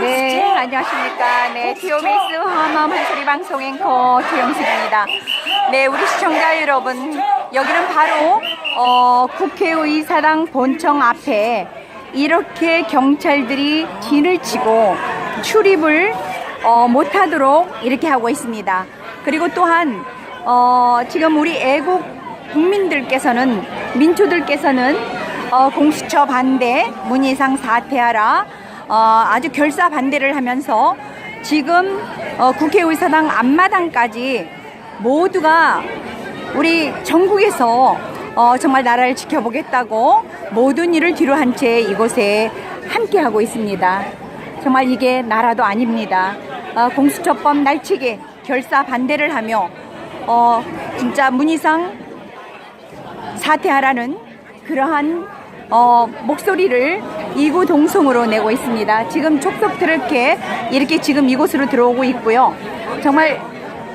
네, 안녕하십니까. 네, 디오메스 화엄 한소리 방송 앵커 조영식입니다. 네, 우리 시청자 여러분, 여기는 바로 어, 국회의사당 본청 앞에 이렇게 경찰들이 진을 치고 출입을 어, 못하도록 이렇게 하고 있습니다. 그리고 또한 어, 지금 우리 애국 국민들께서는 민초들께서는 어, 공수처 반대 문희상 사퇴하라 어, 아주 결사 반대를 하면서 지금 어, 국회의사당 앞마당까지 모두가 우리 전국에서 어, 정말 나라를 지켜보겠다고 모든 일을 뒤로 한 채 이곳에 함께하고 있습니다. 정말 이게 나라도 아닙니다. 어, 공수처법 날치기 결사 반대를 하며 어, 진짜 문희상 사퇴하라는 그러한 어, 목소리를 이구동성으로 내고 있습니다. 지금 촉석 트럭에 이렇게 지금 이곳으로 들어오고 있고요. 정말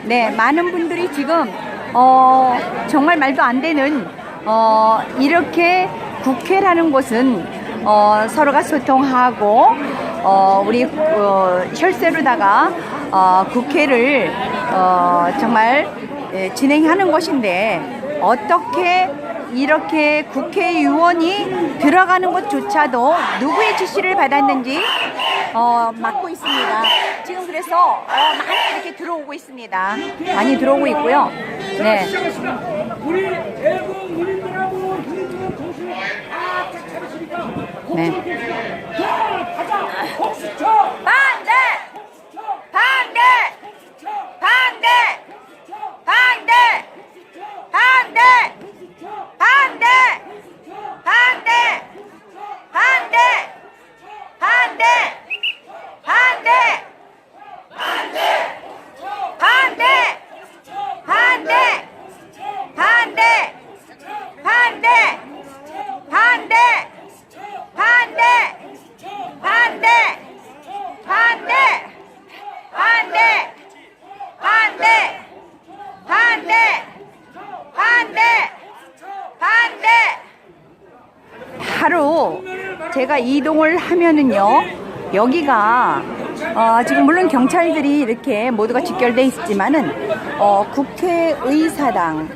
네 많은 분들이 지금 어, 정말 말도 안 되는 어, 이렇게 국회라는 곳은 어, 서로가 소통하고 어, 우리 어, 혈세로다가 어, 국회를 어, 정말 예, 진행하는 곳인데 어떻게 이렇게 국회의원이 들어가는 것조차도 누구의 지시를 받았는지 어, 막고 있습니다. 지금 그래서 어, 많이 이렇게 들어오고 있습니다. 많이 들어오고 있고요. 네. 시 바로 제가 이동을 하면은요 여기가 어, 지금 물론 경찰들이 이렇게 모두가 직결돼 있지만은 어, 국회의사당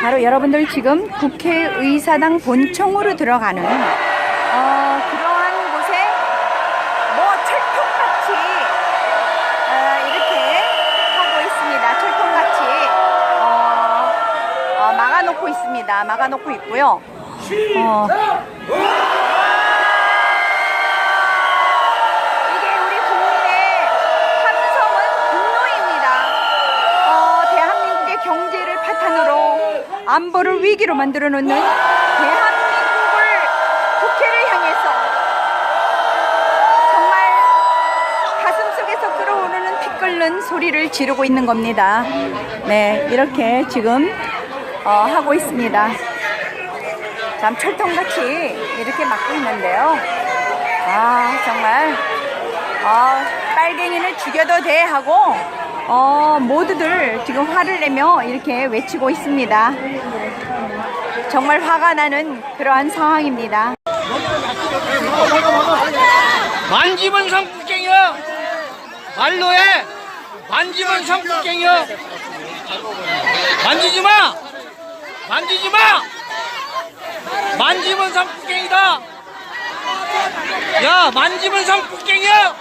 바로 여러분들 지금 국회의사당 본청으로 들어가는 어, 그러한 곳에 뭐 철통같이 어, 이렇게 하고 있습니다. 철통같이 어, 어, 막아놓고 있습니다. 막아놓고 있고요. 어, 이게 우리 국민의 함성은 분노입니다. 어, 대한민국의 경제를 바탕으로 안보를 위기로 만들어 놓는 대한민국을 국회를 향해서 정말 가슴 속에서 끓어오르는 피 끓는 소리를 지르고 있는 겁니다. 네, 이렇게 지금 어, 하고 있습니다. 참 철통같이 이렇게 막고 있는데요. 아 정말 아, 빨갱이는 죽여도 돼 하고 어, 모두들 지금 화를 내며 이렇게 외치고 있습니다. 정말 화가 나는 그러한 상황입니다. 만지면 성폭행이야 말로 해. 만지면 성폭행이야 만지지 마. 만지지 마. 만지면 성폭행이다. 야 만지면 성폭행이야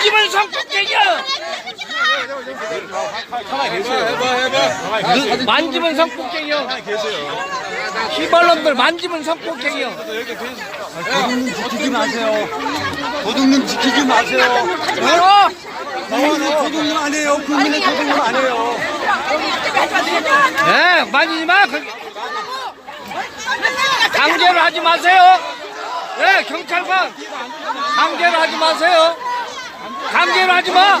만지면 성폭행이야 그, 만지면 성폭행이요. 시발놈들 만지면 성폭행이요. 지키지 마세요. 도둑님 지키지 마세요. 어? 국민의 도둑님 아니에요. 국민의 도둑님 아니에요. 네, 만지지 마. 그- 강제로 하지 마세요. 네, 경찰관. 강제로 하지 마세요. 강제로 하지 마.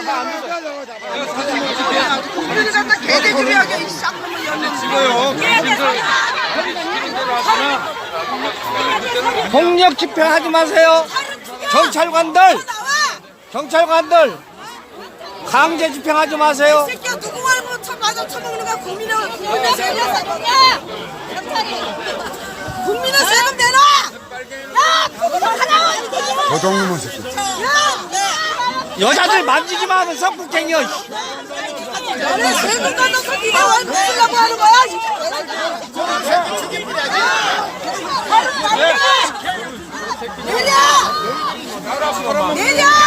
폭력 집회 하지 마세요. 경찰관들, 경찰관들 강제 집행하지 마세요. 새끼야 누구 거야 국민의 국민의 세금 경찰이 국민의 세금 내놔 야 그거 하나 도둑놈은 새끼. 야 여자들 만지지 마면서 국행이요. 너네 세금 걷어서 네가 왜 무슨라고 하는 거야 내려 내려